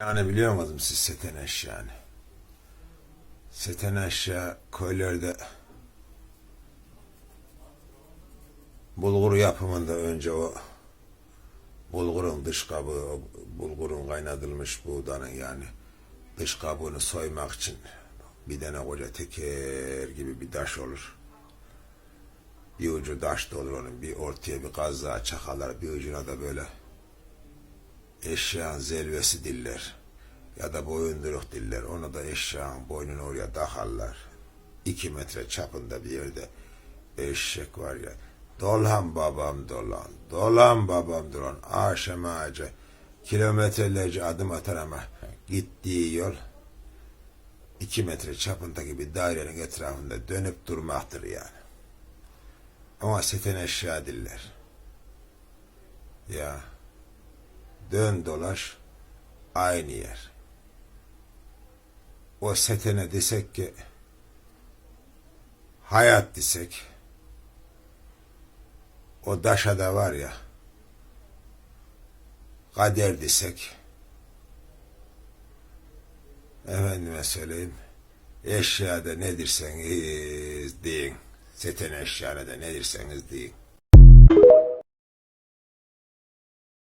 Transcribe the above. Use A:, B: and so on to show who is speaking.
A: Yani biliyor musunuz siz seten eşyanı? Seten eşya köylerde bulgur yapımında önce o bulgurun dış kabuğu, bulgurun kaynatılmış buğdanın yani dış kabuğunu soymak için bir tane koca teker gibi bir taş olur. Bir ucu taş da olur onun. Bir ortaya bir gaz daha çakarlar. Bir ucuna da böyle eşeğin zelvesi diller. Ya da boyunduruk diller. Onu da eşeğin boynunu oraya takarlar. İki metre çapında bir yerde eşek var ya. Dolan babam dolan. Dolan babam dolan. Akşam ağaca. Kilometrelerce adım atar ama gittiği yol iki metre çapındaki bir dairenin etrafında dönüp durmaktır yani. Ama seten eşya diller. Ya dön dolaş aynı yer. O setene desek ki hayat desek o daşa da var ya kader desek efendime söyleyeyim eşyada ne derseniz deyin seten eşyada ne derseniz deyin